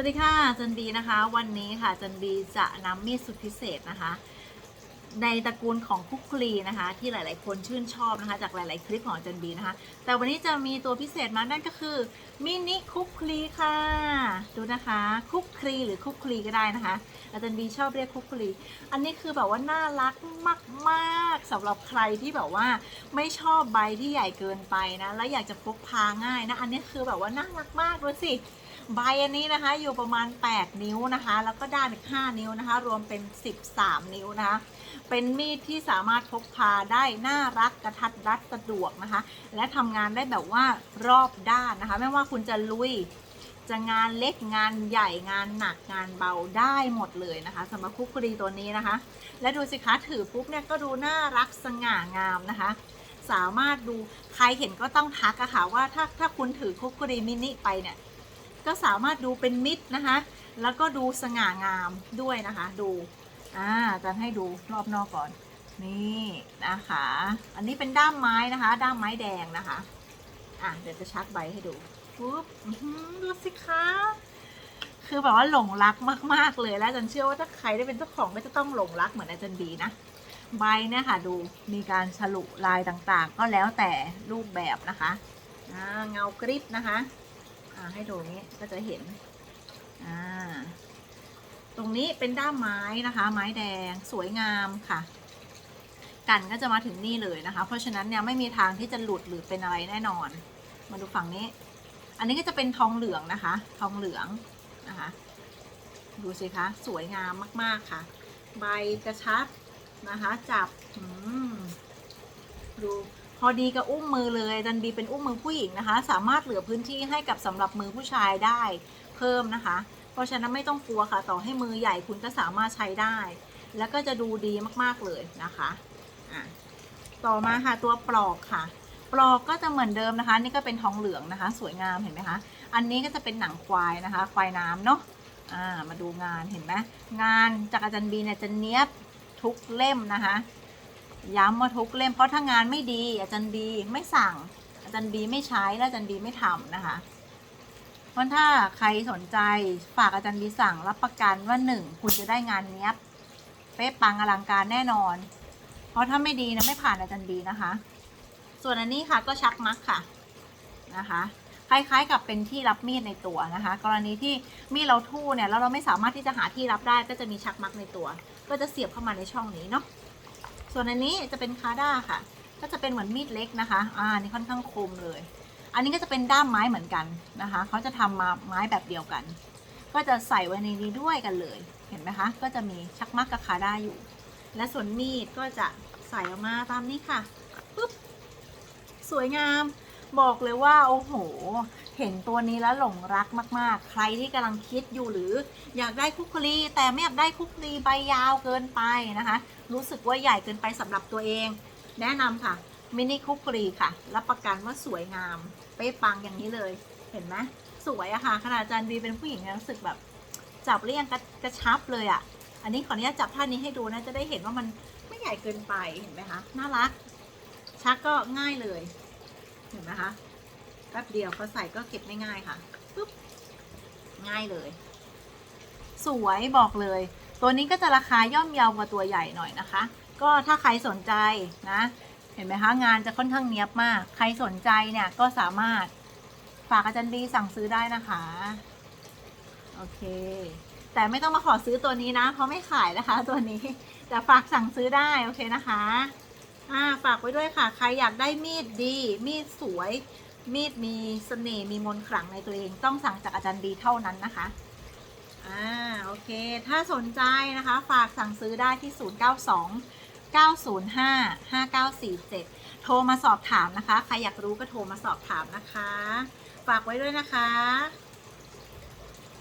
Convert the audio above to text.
วัสดีค่ะจันบีนะคะ วันนี้ค่ะจันบีจะนำมีดสุดพิเศษนะคะ ในตระกูลของคุกคลีนะคะ ที่หลาย ๆ คนชื่นชอบนะคะ จากหลาย ๆ คลิปของจันบีนะคะ แต่วันนี้จะมีตัวพิเศษมานั่นก็คือมินิคุกคลีค่ะ ดูนะคะคุกคลีหรือคุกคลีก็ได้นะคะอาจารย์บีชอบเรียกคุกคลี อันนี้คือแบบว่าน่ารักมากๆสำหรับใครที่แบบว่าไม่ชอบใบที่ใหญ่เกินไปนะแล้วอยากจะพกพาง่ายนะอันนี้คือแบบว่าน่ารักมากดูสิ ใบอันนี้นะคะอยู่ประมาณ 8 นิ้วนะคะ แล้วก็ด้านอีก5นิ้วนะคะ รวมเป็น 13 นิ้วนะคะ เป็นมีดที่สามารถพกพาได้น่ารักกระทัดรัดสะดวกนะคะ และทำงานได้แบบว่ารอบด้านนะคะ ไม่ว่าคุณจะลุยจะงานเล็กงานใหญ่งานหนักงานเบาได้หมดเลยนะคะสำหรับคุกครีตัวนี้นะคะ และดูสิคะถือปุ๊บเนี่ยก็ดูน่ารักสง่างามนะคะ สามารถดูใครเห็นก็ต้องทักอะค่ะว่าถ้าถ้าคุณถือคุกครีมินิไปเนี่ย ก็สามารถดูเป็นมิตรนะคะ แล้วก็ดูสง่างามด้วยนะคะ ดูอ่าจะให้ดูรอบนอกก่อน นี่นะคะ อันนี้เป็นด้ามไม้นะคะ ด้ามไม้แดงนะคะ อะเดี๋ยวจะชักใบให้ดูปุ๊บดูสิคะคือแบบว่าหลงรักมาก ๆ เลยแล้วอาจันเชื่อว่าถ้าใครได้เป็นเจ้าของก็จะต้องหลงรักเหมือนอาจารย์บีนะใบเนี่ยค่ะดูมีการฉลุลายต่างๆ ก็แล้วแต่รูปแบบนะคะอ่าเงากริบนะคะ ให้ดูนี้ก็จะเห็น อ่า ตรงนี้เป็นด้ามไม้นะคะ ไม้แดงสวยงามค่ะ กันก็จะมาถึงนี่เลยนะคะ เพราะฉะนั้นเนี่ยไม่มีทางที่จะหลุดหรือเป็นอะไรแน่นอน มาดูฝั่งนี้ อันนี้ก็จะเป็นทองเหลืองนะคะ ทองเหลืองนะคะ ดูสิคะ สวยงามมาก ๆค่ะ ใบกระชับนะคะ จับดู พอดีกับอุ้มมือเลยจันบีเป็นอุ้มมือผู้หญิงนะคะ สามารถเหลือพื้นที่ให้กับสำหรับมือผู้ชายได้เพิ่มนะคะ เพราะฉะนั้นไม่ต้องกลัวค่ะ ต่อให้มือใหญ่คุณก็สามารถใช้ได้ แล้วก็จะดูดีมากๆเลยนะคะอะต่อมาค่ะตัวปลอกค่ะ ปลอกก็จะเหมือนเดิมนะคะ นี่ก็เป็นทองเหลืองนะคะ สวยงามเห็นไหมคะ อันนี้ก็จะเป็นหนังควายนะคะ ควายน้ำเนาะอ่ามาดูงานเห็นไหมงานจากอาจารย์บีเนี่ยจะเนี้ยบทุกเล่มนะคะ ย้ำว่าทุกเล่มเพราะถ้างานไม่ดี อาจารย์บีไม่สั่ง อาจารย์บีไม่ใช้และอาจารย์บีไม่ทำนะคะเพราะถ้าใครสนใจฝากอาจารย์บีสั่งรับประกันว่าหนึ่งคุณจะได้งานเนี้ยเป๊ะปังอลังการแน่นอน เพราะถ้าไม่ดีนะไม่ผ่านอาจารย์บีนะคะ ส่วนอันนี้ค่ะก็ชักมักค่ะนะคะคล้ายๆ กับเป็นที่รับมีดในตัวนะคะ กรณีที่มีดเราทู่เนี่ยแล้วเราไม่สามารถที่จะหาที่รับได้ก็จะมีชักมักในตัว ก็จะเสียบเข้ามาในช่องนี้เนาะ ส่วนอันนี้จะเป็นคาด้าค่ะ ก็จะเป็นเหมือนมีดเล็กนะคะ อ่านี่ค่อนข้างคมเลย อันนี้ก็จะเป็นด้ามไม้เหมือนกันนะคะ เขาจะทำมาไม้แบบเดียวกัน ก็จะใส่ไว้ในนี้ด้วยกันเลย เห็นไหมคะ ก็จะมีชักมักกับคาด้าอยู่ และส่วนมีดก็จะใส่ออกมาตามนี้ค่ะ ปุ๊บ สวยงาม บอกเลยว่าโอ้โห เห็นตัวนี้แล้วหลงรักมาก ๆ ใครที่กำลังคิดอยู่หรืออยากได้คุกคลีแต่ไม่อยากได้คุกคลีใบยาวเกินไปนะคะ รู้สึกว่าใหญ่เกินไปสำหรับตัวเอง แนะนำค่ะมินิคุกคลีค่ะ รับประกันว่าสวยงามเป๊ะปังอย่างนี้เลยเห็นไหมสวยอะค่ะขนาดอาจารย์บีเป็นผู้หญิงยังรู้สึกแบบ จับเรียงกระกระชับเลยอะอันนี้ขออนุญาตจับท่านี้ให้ดูนะจะได้เห็นว่ามันไม่ใหญ่เกินไปเห็นไหมคะน่ารักชักก็ง่ายเลย เห็นไหมคะแป๊บเดียวพอใส่ก็เก็บง่ายๆค่ะปุ๊บง่ายเลย สวยบอกเลย ตัวนี้ก็จะราคาย่อมเยาวกว่าตัวใหญ่หน่อยนะคะ ก็ถ้าใครสนใจนะ เห็นไหมคะงานจะค่อนข้างเนียบมาก ใครสนใจเนี่ยก็สามารถฝากอาจารย์ดีสั่งซื้อได้นะคะ โอเค แต่ไม่ต้องมาขอซื้อตัวนี้นะ เพราะไม่ขายนะคะตัวนี้ แต่ฝากสั่งซื้อได้ โอเคนะคะ อ่าฝากไว้ด้วยค่ะ ใครอยากได้มีดดี มีดสวย มีดมีเสน่ห์มีมนต์ขลังในตัวเองต้องสั่งจากอาจารย์ดีเท่านั้นนะคะอ่าโอเค ถ้าสนใจนะคะ ฝากสั่งซื้อได้ที่ 092 905 5947 โทรมาสอบถามนะคะ ใครอยากรู้ก็โทรมาสอบถามนะคะ ฝากไว้ด้วยนะคะ